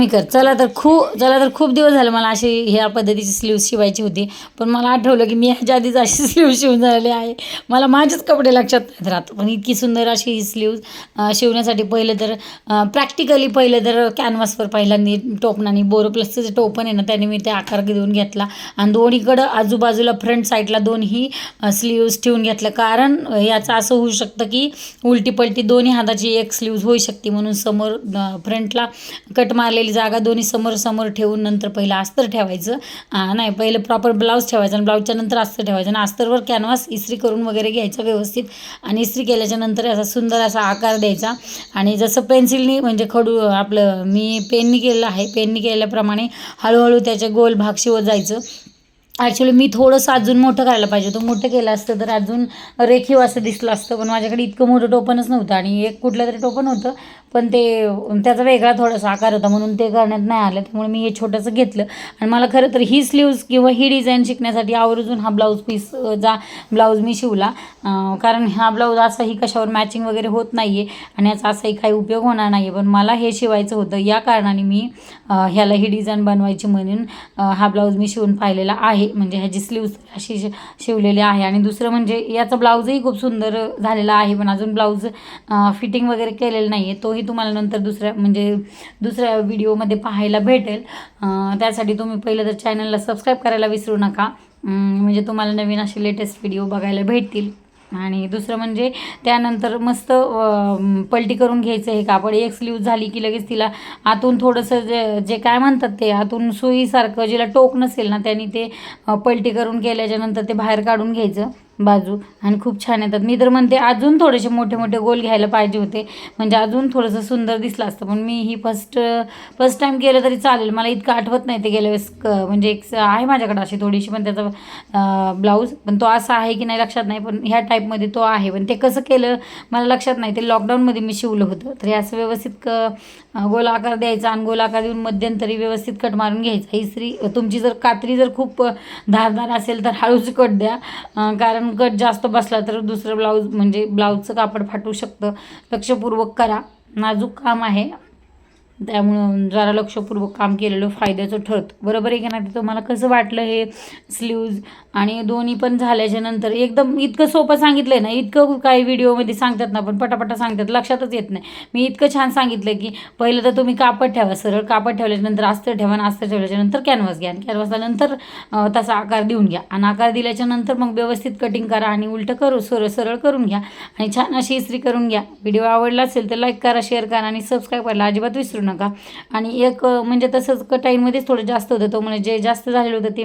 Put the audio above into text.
मी कर. चला तर खूप चला तर खूप दिवस झाले मला अशी ह्या पद्धतीची स्लीव्ज शिवायची होती. पण मला आठवलं की मी ह्याच्या आधीच अशी स्लीव शिवून झालेली आहे. मला माझेच कपडे लक्षात नाहीत राहत. पण इतकी सुंदर अशी ही स्लीव्ज शिवण्यासाठी पहिलं तर प्रॅक्टिकली पहिलं तर कॅनव्हासवर पहिल्यांदा टोपणाने बोरोप्लसचं जे टोपण आहे ना त्याने मी ते आकार देऊन घेतला. आणि दोन्हीकडं आजूबाजूला फ्रंट साईडला दोन्ही स्लीव्ज ठेवून घेतलं. कारण याचं असं होऊ शकतं की उलटी पलटी दोन्ही हाताची एक स्लीव्ज होऊ शकते. म्हणून समोर फ्रंटला कट मारलेली जागा दोन्ही समोर समोर ठेवून नंतर पहिलं अस्तर ठेवायचं. नाही पहिलं प्रॉपर ब्लाऊज ठेवायचा आणि ब्लाऊजच्या नंतर अस्तर ठेवायचं. आणि अस्तरवर कॅनव्हास इस्त्री करून वगैरे घ्यायचं व्यवस्थित. आणि इस्त्री केल्याच्यानंतर असा सुंदर असा आकार द्यायचा. आणि जसं पेन्सिलनी म्हणजे खडू आपलं मी पेननी केलेलं आहे. पेननी केल्याप्रमाणे हळूहळू त्याचे गोल भाग शिवत जायचं. ॲक्च्युली मी थोडंसं अजून मोठं करायला पाहिजे होतं. मोठं केलं असतं तर अजून रेखीव असं दिसलं असतं. पण माझ्याकडे इतकं मोठं टोपणच नव्हतं आणि एक कुठलं तरी टोपण होतं. पण ते त्याचा वेगळा थोडासा आकार होता म्हणून ते करण्यात नाही आलं. त्यामुळे मी हे छोटंसं घेतलं. आणि मला खरं तर ही स्लीव्ज किंवा ही डिझाईन शिकण्यासाठी आवर्जून हा ब्लाऊज पीस जा ब्लाऊज मी शिवला. कारण हा ब्लाऊज असाही कशावर मॅचिंग वगैरे होत नाही आहे आणि याचा असाही काही उपयोग होणार नाही आहे पण मला हे शिवायचं होतं. या कारणाने मी ह्याला ही डिझाईन बनवायची म्हणून हा ब्लाऊज मी शिवून पाहिलेला आहे. म्हणजे ह्याची स्लीव्ज अशी शिवलेली आहे. आणि दुसरं म्हणजे याचा ब्लाऊजही खूप सुंदर झालेला आहे. पण अजून ब्लाऊज फिटिंग वगैरे केलेलं नाही आहे तोही तुम्हाला नंतर दुसऱ्या म्हणजे दुसऱ्या व्हिडिओमध्ये पाहायला भेटेल. त्यासाठी तुम्ही पहिलं तर चॅनलला सबस्क्राईब करायला विसरू नका. म्हणजे तुम्हाला नवीन असे लेटेस्ट व्हिडिओ बघायला भेटतील. आणि दुसरं म्हणजे त्यानंतर मस्त पलटी करून घ्यायचं हे कापड. एक स्लीव झाली की लगेच तिला आतून थोडंसं जे जे काय म्हणतात ते आतून सुईसारखं जिला टोक नसेल ना त्यांनी ते पलटी करून केल्याच्यानंतर ते बाहेर काढून घ्यायचं. बाजू. आणि खूप छान येतात. मी तर म्हणते अजून थोडेसे मोठे मोठे गोल घ्यायला पाहिजे होते. म्हणजे अजून थोडंसं सुंदर दिसलं असतं. पण मी ही फर्स्ट फर्स्ट टाईम केलं तरी चालेल. मला इतकं आठवत नाही ते गेल्या वेळेस क- म्हणजे एक आहे माझ्याकडे अशी थोडीशी पण त्याचा ब्लाऊज पण तो असा आहे की नाही लक्षात नाही पण ह्या टाईपमध्ये तो आहे. पण ते कसं केलं मला लक्षात नाही. ते लॉकडाऊनमध्ये मी शिवलं होतं. तर हे असं व्यवस्थित क गोलाकार गोल आकार द्यायचा आणि गोल आकार देऊन मध्यंतरी व्यवस्थित कट मारून घ्यायचा. ही स्त्री तुमची जर कात्री जर खूप धारदार असेल तर हळूच कट द्या. कारण कारण कट जास्त बसला तर दुसरं ब्लाऊज म्हणजे ब्लाऊजचं कापड फाटू शकतं. लक्षपूर्वक करा. नाजूक काम आहे. त्यामुळं जरा लक्षपूर्वक काम केलेलं फायद्याचं ठरतं. बरोबर आहे की नाही? तर तुम्हाला कसं वाटलं हे स्लीव्ज? आणि दोन्ही पण झाल्याच्यानंतर एकदम इतकं सोपं सांगितलं आहे ना इतकं काही व्हिडिओमध्ये सांगतात ना पण पटापटा सांगतात लक्षातच येत नाही. मी इतकं छान सांगितलं की पहिलं तर तुम्ही कापड ठेवा सरळ कापड ठेवल्याच्यानंतर अस्तर ठेवा आणि अस्तर ठेवल्याच्या नंतर कॅनव्हास घ्या आणि कॅनव्हासल्यानंतर तसा आकार देऊन घ्या. आणि आकार दिल्याच्या नंतर मग व्यवस्थित कटिंग करा आणि उलटं करू सरळ सरळ करून घ्या. आणि छान अशी इस्त्री करून घ्या. व्हिडिओ आवडला असेल तर लाईक करा शेअर करा आणि सबस्क्राईब करायला अजिबात विसरू नका. आणि एक म्हणजे तसंच कटाईमध्येच थोडं जास्त होतं. तो म्हणजे जे जास्त झालेलं होतं ते